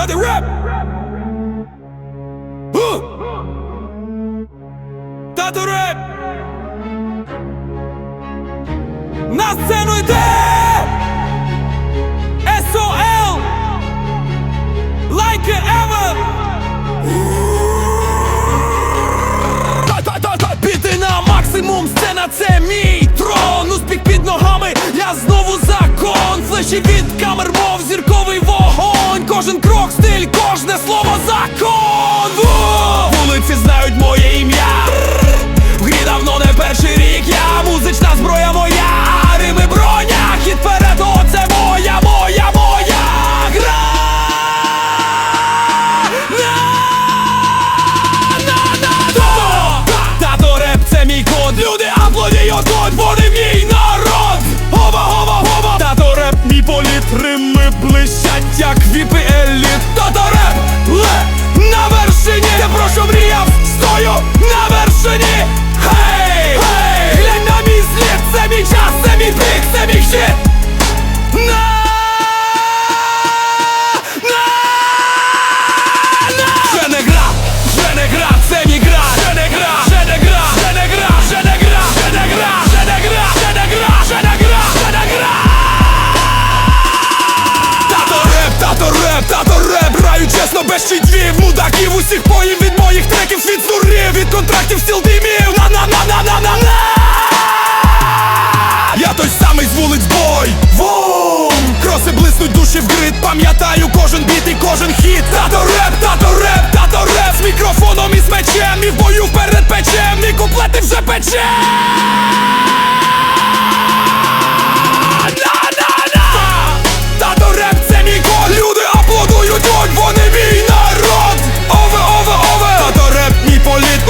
Дати реп! У! Тату реп! На сцену йде! SOL! Like ever! Та-та-та-та! Піти на максимум, сцена це мій трон Успіх під ногами, я знову закон Флеші від камер, мов зірковий Кожен крок, стиль, кожне слово закон maszyny Hej! Hej! Ile nami zlecem i czasem i pyksem ich się Na! Na! Na! Żene gra! Żene gra! Cemi gra! Żene gra! Żene gra! Żene gra! Żene gra! Żene gra! Żene gra! Żene gra! Żene gra! Żene gra! Tato rap! Tato rap! Tato rap! Raju ciasno bez ci drzwi w mudaki w łysych po inwizyjach контрактів стіл димів на на на на на на на. Я той самий з вулиць бой Вум! Кроси блиснуть душі в грит Пам'ятаю кожен біт і кожен хіт Тато реп, тато реп, тато реп З мікрофоном і з мечем І в бою вперед печем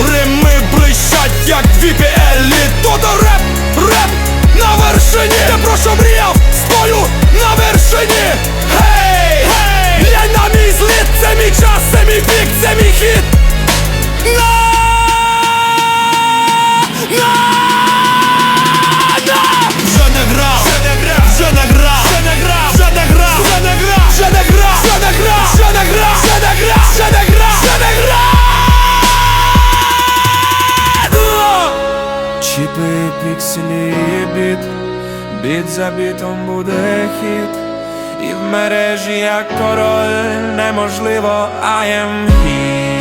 Рими блищать, як дві еліт Тут реп, реп на вершині. Я прошу мріяв, Чіпи, бід, бід за бітом буде хід, і в мережі як король неможливо I am here